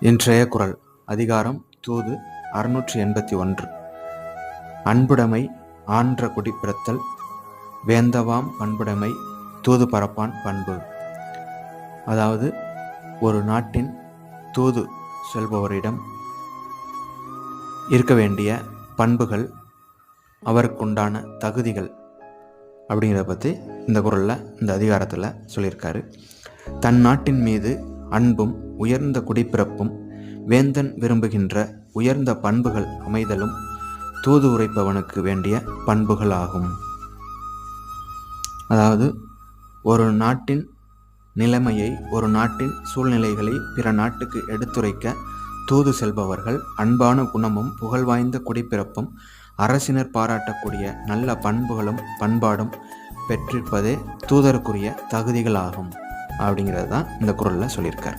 இன்றைய குரல் அதிகாரம் தூது அறுநூற்றி எண்பத்தி ஒன்று. அன்புடைமை ஆன்ற குடிப்பிறத்தல் வேந்தவாம் பண்புடைமை தூது பரப்பான் பண்பு. அதாவது ஒரு நாட்டின் தூது செல்பவரிடம் இருக்க வேண்டிய பண்புகள் அவருக்குண்டான தகுதிகள் அப்படிங்கிறத பற்றி இந்த குரலில் இந்த அதிகாரத்தில் சொல்லியிருக்காரு. தன் நாட்டின் மீது அன்பும் உயர்ந்த குடிப்பிறப்பும் வேந்தன் விரும்புகின்ற உயர்ந்த பண்புகள் அமைதலும் தூது உரைப்பவனுக்கு வேண்டிய பண்புகளாகும். அதாவது ஒரு நாட்டின் நிலைமையை ஒரு நாட்டின் சூழ்நிலைகளை பிற நாட்டுக்கு எடுத்துரைக்க தூது செல்பவர்கள் அன்பான குணமும் புகழ்வாய்ந்த குடிப்பிறப்பும் அரசினர் பாராட்டக்கூடிய நல்ல பண்புகளும் பண்பாடும் பெற்றிருப்பதே தூதருக்குரிய தகுதிகளாகும். அப்படிங்கிறது தான் இந்த குரலில் சொல்லியிருக்கார்.